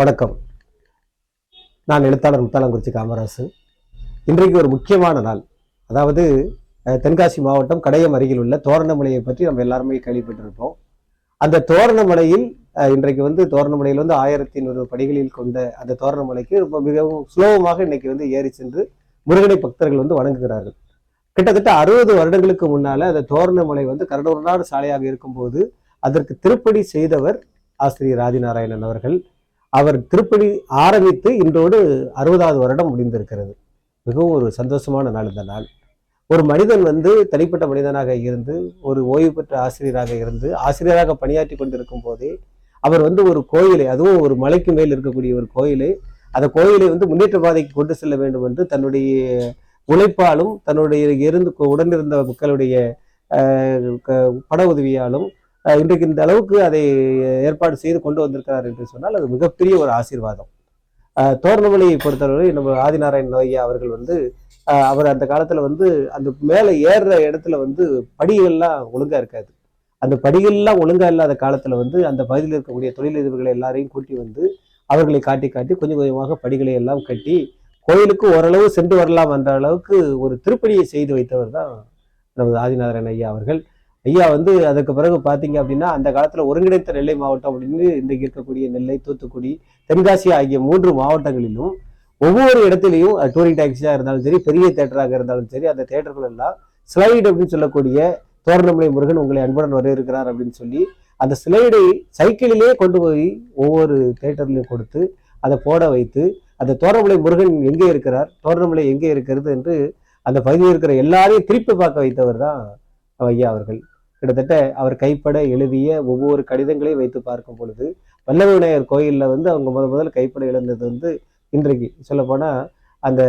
வணக்கம். நான் எழுத்தாளர் முத்தாலங்குறிச்சி காமராசு. இன்றைக்கு ஒரு முக்கியமான நாள். அதாவது தென்காசி மாவட்டம் கடையம் அருகில் உள்ள தோரணமலையை பற்றி நம்ம எல்லாருமே கேள்விப்பட்டிருப்போம். அந்த தோரணமலையில் இன்றைக்கு வந்து தோரணமலையில் வந்து ஆயிரத்தி நூறு படிகளில் கொண்ட அந்த தோரணமலைக்கு ரொம்ப மிகவும் சுலபமாக இன்னைக்கு வந்து ஏறி சென்று முருகனை பக்தர்கள் வந்து வணங்குகிறார்கள். கிட்டத்தட்ட அறுபது வருடங்களுக்கு முன்னால அந்த தோரணமலை வந்து கரடூரநாடு சாலையாக இருக்கும்போது அதற்கு திருப்பணி செய்தவர் ஆசிரியர் ஆதிநாராயணன் அவர்கள். அவர் திருப்பணி ஆரம்பித்து இன்றோடு அறுபதாவது வருடம் முடிந்திருக்கிறது. மிகவும் ஒரு சந்தோஷமான நாள் இந்த நாள். ஒரு மனிதன் வந்து தனிப்பட்ட மனிதனாக இருந்து ஒரு ஓய்வு பெற்ற ஆசிரியராக இருந்து ஆசிரியராக பணியாற்றி கொண்டிருக்கும் போதே அவர் வந்து ஒரு கோயிலை அதுவும் ஒரு மலைக்கு மேல் இருக்கக்கூடிய ஒரு கோயிலை அந்த கோயிலை வந்து முன்னேற்ற பாதைக்கு கொண்டு செல்ல வேண்டும் என்று தன்னுடைய உழைப்பாலும் தன்னுடைய இருந்து உடனிருந்த மக்களுடைய க- பண உதவியாலும் இன்றைக்கு இந்த அளவுக்கு அதை ஏற்பாடு செய்து கொண்டு வந்திருக்கிறார் என்று சொன்னால் அது மிகப்பெரிய ஒரு ஆசீர்வாதம். அஹ், தோரணமலையை பொறுத்தவரை நம்ம ஆதிநாராயண ஐயா அவர்கள் வந்து அவர் அந்த காலத்தில் வந்து அந்த மேலே ஏறுற இடத்துல வந்து படிகள்லாம் ஒழுங்காக இருக்காது. அந்த படிகள்லாம் ஒழுங்காக இல்லாத காலத்தில் வந்து அந்த பகுதியில் இருக்கக்கூடிய தொழிலதிபர்களை எல்லாரையும் கூட்டி வந்து அவர்களை காட்டி காட்டி கொஞ்சம் கொஞ்சமாக படிகளை எல்லாம் கட்டி கோயிலுக்கு ஓரளவு சென்று வரலாம் என்ற அளவுக்கு ஒரு திருப்பணியை செய்து வைத்தவர் தான் நமது ஆதிநாராயண ஐயா அவர்கள். ஐயா வந்து அதுக்கு பிறகு பார்த்தீங்க அப்படின்னா அந்த காலத்தில் ஒருங்கிணைத்த நெல்லை மாவட்டம் அப்படின்னு இன்றைக்கு இருக்கக்கூடிய நெல்லை தூத்துக்குடி தென்காசி ஆகிய மூன்று மாவட்டங்களிலும் ஒவ்வொரு இடத்துலையும் டூரிங் டாக்ஸியாக இருந்தாலும் சரி பெரிய தேட்டராக இருந்தாலும் சரி அந்த தேட்டர்கள் எல்லாம் ஸ்லைடு அப்படின்னு சொல்லக்கூடிய தோரணமலை முருகன் உங்களை அன்புடன் வரவேற்கிறார் அப்படின்னு சொல்லி அந்த ஸ்லைடை சைக்கிளிலே கொண்டு போய் ஒவ்வொரு தேட்டர்லையும் கொடுத்து அதை போட வைத்து அந்த தோரணமலை முருகன் எங்கே இருக்கிறார் தோரணமலை எங்கே இருக்கிறது என்று அந்த பகுதியில் இருக்கிற எல்லாரையும் திருப்பி பார்க்க வைத்தவர் தான் ஐயா அவர்கள். கிட்டத்தட்ட அவர் கைப்பட எழுதிய ஒவ்வொரு கடிதங்களையும் வைத்து பார்க்கும் பொழுது வல்லவ விநாயகர் கோயிலில் வந்து அவங்க முத முதல்ல கைப்பட எழுந்தது வந்து இன்றைக்கு. சொல்லப்போனால் அந்த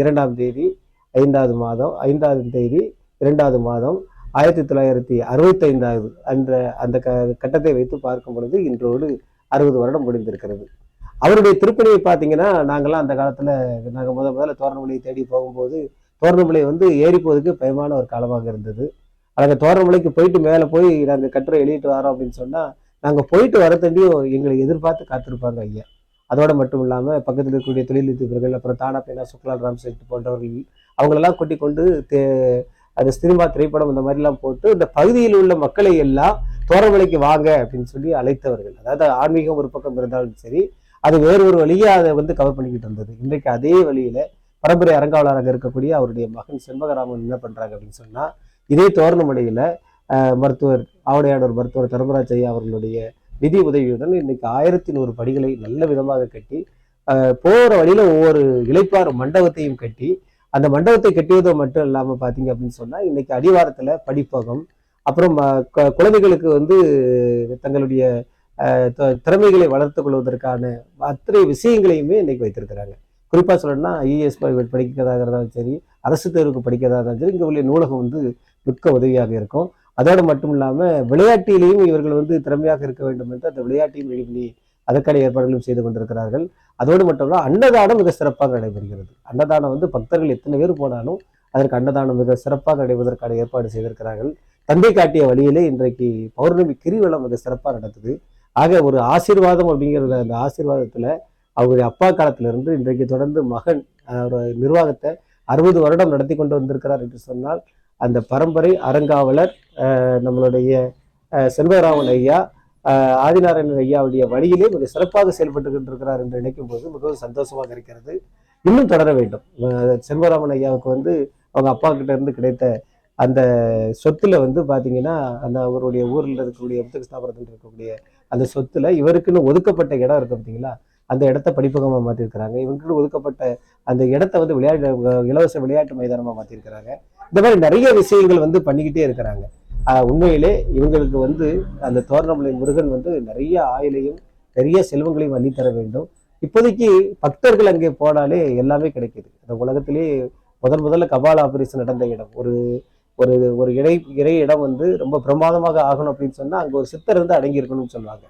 இரண்டாம் தேதி ஐந்தாவது மாதம் ஐந்தாவது தேதி இரண்டாவது மாதம் ஆயிரத்தி தொள்ளாயிரத்தி அறுபத்தைந்தாவது அந்த அந்த க கட்டத்தை வைத்து பார்க்கும் பொழுது இன்றோடு அறுபது வருடம் முடிந்திருக்கிறது. அவருடைய திருப்பணியை பார்த்தீங்கன்னா நாங்கள்லாம் அந்த காலத்தில் நாங்கள் முத முதல்ல தோரணமலையை தேடி போகும்போது தோரணமலை வந்து ஏறிப்போவதுக்கு பயமான ஒரு காலமாக இருந்தது. அங்கே தோரமலைக்கு போயிட்டு மேலே போய் நாங்கள் கட்டுரை எழுதிட்டு வரோம் அப்படின்னு சொன்னால் நாங்கள் போயிட்டு வரத்தண்டியும் எங்களை எதிர்பார்த்து காத்திருப்பாங்க ஐயா. அதோட மட்டும் இல்லாமல் பக்கத்தில் இருக்கக்கூடிய தொழிலதிபர்கள் அப்புறம் தானா பேனா சுக்லால் ராம் செட் போன்றவர்கள் அவங்களெல்லாம் கொட்டி கொண்டு தே அது சினிமா திரைப்படம் இந்த மாதிரிலாம் போட்டு இந்த பகுதியில் உள்ள மக்களை எல்லாம் தோரமலைக்கு வாங்க அப்படின்னு சொல்லி அழைத்தவர்கள். அதாவது ஆன்மீகம் ஒரு பக்கம் இருந்தாலும் சரி அது வேறு ஒரு வழியாக அதை வந்து கவர் பண்ணிக்கிட்டு இருந்தது. இன்றைக்கு அதே வழியில பரம்பரை அரங்காவலராக இருக்கக்கூடிய அவருடைய மகன் செண்பகராமன் என்ன பண்றாங்க அப்படின்னு சொன்னா இதே தோரணமடையில் மருத்துவர் ஆவடையாளர் மருத்துவர் தர்மராஜ் ஐயா அவர்களுடைய நிதி உதவியுடன் இன்னைக்கு ஆயிரத்தி நூறு படிகளை நல்ல விதமாக கட்டி போகிற வழியில் ஒவ்வொரு இளைப்பாறு மண்டபத்தையும் கட்டி அந்த மண்டபத்தை கட்டியது மட்டும் இல்லாமல் பார்த்தீங்க அப்படின்னு சொன்னால் இன்னைக்கு அடிவாரத்தில் படிப்பகம் அப்புறம் குழந்தைகளுக்கு வந்து தங்களுடைய த- திறமைகளை வளர்த்து கொள்வதற்கான அத்தனை விஷயங்களையுமே இன்னைக்கு வைத்திருக்கிறாங்க. குறிப்பாக சொல்லணும்னா ஐஏஎஸ் படிக்கிறதா இருந்தாலும் சரி அரசு தேர்வுக்கு படிக்கிறதா இருந்தாலும் சரி இங்கே உள்ள நூலகம் வந்து மிக்க உதவியாக இருக்கும். அதோடு மட்டும் இல்லாமல் விளையாட்டிலேயும் இவர்கள் வந்து திறமையாக இருக்க வேண்டும் என்று அந்த விளையாட்டையும் எழுதி அதற்கான ஏற்பாடுகளும் செய்து கொண்டிருக்கிறார்கள். அதோடு மட்டும் இல்லாமல் அன்னதானம் மிக சிறப்பாக நடைபெறுகிறது. அன்னதானம் வந்து பக்தர்கள் எத்தனை பேர் போனாலும் அதற்கு அன்னதானம் மிக சிறப்பாக நடைபெறுவதற்கான ஏற்பாடு செய்திருக்கிறார்கள். தந்தை காட்டிய வழியிலே இன்றைக்கு பௌர்ணமி கிரிவலம் மிக சிறப்பாக நடக்குது. ஆக ஒரு ஆசீர்வாதம் அப்படிங்கிறத அந்த ஆசீர்வாதத்தில் அவருடைய அப்பா காலத்திலிருந்து இன்றைக்கு தொடர்ந்து மகன் ஒரு நிர்வாகத்தை அறுபது வருடம் நடத்தி கொண்டு வந்திருக்கிறார் என்று சொன்னால் அந்த பரம்பரை அறங்காவலர் நம்மளுடைய செல்வராமன் ஐயா ஆதிநாராயணன் ஐயாவுடைய வழியிலே மிக சிறப்பாக செயல்பட்டு இருக்கிறார் என்று நினைக்கும் போது மிகவும் சந்தோஷமாக இருக்கிறது. இன்னும் தொடர வேண்டும். செல்வராமன் ஐயாவுக்கு வந்து அவங்க அப்பா கிட்ட இருந்து கிடைத்த அந்த சொத்துல வந்து பாத்தீங்கன்னா அந்த அவருடைய ஊரில் இருக்கக்கூடிய புத்தக ஸ்தாபனத்தில் இருக்கக்கூடிய அந்த சொத்துல இவருக்குன்னு ஒதுக்கப்பட்ட இடம் இருக்கு பார்த்தீங்களா அந்த இடத்த படிப்பகமாக மாற்றிருக்கிறாங்க இவங்களுக்கு ஒதுக்கப்பட்ட அந்த இடத்த வந்து விளையாட்டு இலவச விளையாட்டு மைதானமாக மாற்றிருக்கிறாங்க இந்த மாதிரி நிறைய விஷயங்கள் வந்து பண்ணிக்கிட்டே இருக்கிறாங்க. உண்மையிலே இவங்களுக்கு வந்து அந்த தோரணமலை முருகன் வந்து நிறைய ஆயிலையும் நிறைய செல்வங்களையும் அள்ளி தர வேண்டும். இப்போதைக்கு பக்தர்கள் அங்கே போனாலே எல்லாமே கிடைக்குது. அந்த உலகத்திலே முதல் முதல்ல கபால் ஆபரேஷன் நடந்த இடம். ஒரு ஒரு ஒரு இடை இறை இடம் வந்து ரொம்ப பிரமாதமாக ஆகணும் அப்படின்னு சொன்னால் அங்கே ஒரு சித்தர் வந்து அடங்கியிருக்கணும்னு சொல்லுவாங்க.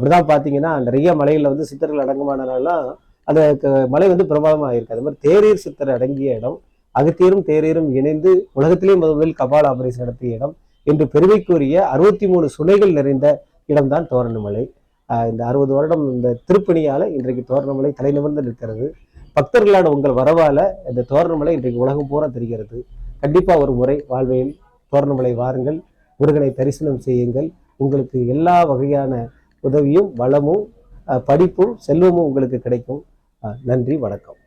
அப்படிதான் பார்த்தீங்கன்னா நிறைய மலைகளில் வந்து சித்தர்கள் அடங்குமானனாலாம் அந்த க- மலை வந்து பிரபலமாக இருக்கு. அது மாதிரி தேரீர் சித்தர் அடங்கிய இடம் அகத்தியரும் தேரீரும் இணைந்து உலகத்திலேயே முதல் கபால ஆபரேஷன் நடத்திய இடம் என்று பெருமைக்குரிய அறுபத்தி மூணு சுனைகள் நிறைந்த இடம்தான் தோரணமலை. இந்த அறுபது வருடம் இந்த திருப்பணியால் இன்றைக்கு தோரணமலை தலைநிமிர்ந்து நிற்கிறது. பக்தர்களான உங்கள் வரவால இந்த தோரணமலை இன்றைக்கு உலகம் பூரா தெரிகிறது. கண்டிப்பா ஒரு முறை வாழ்வையில் தோரணமலை வாருங்கள். முருகனை தரிசனம் செய்யுங்கள். உங்களுக்கு எல்லா வகையான உதவியும் வளமும் படிப்பும் செல்வமும் உங்களுக்கு கிடைக்கும். நன்றி வணக்கம்.